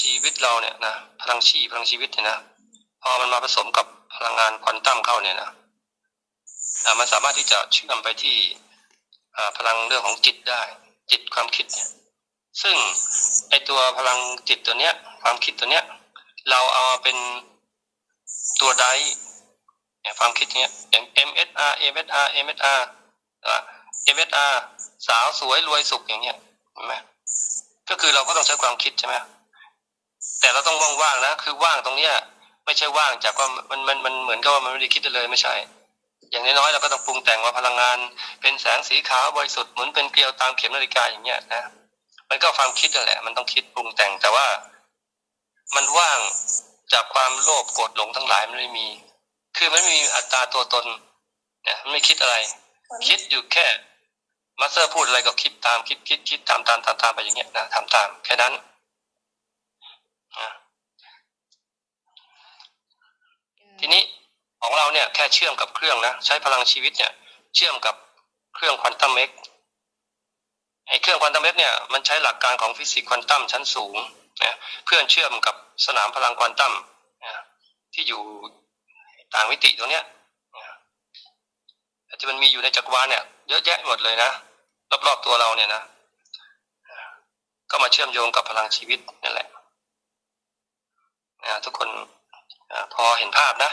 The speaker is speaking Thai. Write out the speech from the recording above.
ชีวิตเราเนี่ยนะพลังชีพลังชีวิตเนี่ยนะพอมันมาผสมกับพลังงานควอนตัมเข้าเนี่ยนะมันสามารถที่จะเชื่อมไปที่พลังเรื่องของจิตได้ จิตความคิดเนี่ยซึ่งไอตัวพลังจิตตัวเนี้ย ความคิดตัวเนี้ย เราเอามาเป็นตัวไดร์เนี่ยความคิดเนี้ยอย่าง MSR MSR MSR MSR สาวสวยรวยสุขอย่างเงี้ยเห็นไหมก็คือเราก็ต้องใช้ความคิดใช่ไหม แต่เราต้องว่างๆนะ คือว่างตรงเนี้ย ไม่ใช่ว่างจากว่ามันมันมันเหมือนกับว่ามันไม่ได้คิดเลยไม่ใช่ อย่างน้อยๆเราก็ต้องปรุงแต่งว่าพลังงาน เป็นแสงสีขาวบริสุทธิ์เหมุนเป็นเกลียวตามเข็มนาฬิกาอย่างเงี้ยนะมันก็ความคิดนั่นแหละ มันต้องคิดปรุงแต่งแต่ว่า มันว่างจากความโลภโกรธหลงทั้งหลายมันไม่มี คือมันไม่มีอัตตาตัวตนเนี่ยไม่คิดอะไร คิดอยู่แค่มาสเตอร์พูดอะไรก็คิดตามคิดคิดคิดตามตามตามตามไปอย่างเงี้ยนะทำตามแค่นั้นอะ ทีนี้ของเราเนี่ยแค่เชื่อมกับเครื่องนะใช้พลังชีวิตเนี่ยเชื่อมกับเครื่องควอนตัมเมกไอ้เครื่องควอนตัมเมกเนี่ยมันใช้หลักการของฟิสิกส์ควอนตัมชั้นสูงนะเพื่อเชื่อมกับสนามพลังควอนตัมนะที่อยู่ต่างมิติตรงเนี้ยที่มันมีอยู่ในจักรวาลเนี่ยเยอะแยะหมดเลยนะรอบๆตัวเราเนี่ยนะ ก็มาเชื่อมโยงกับพลังชีวิตนั่นแหละนะทุกคน พอเห็นภาพนะ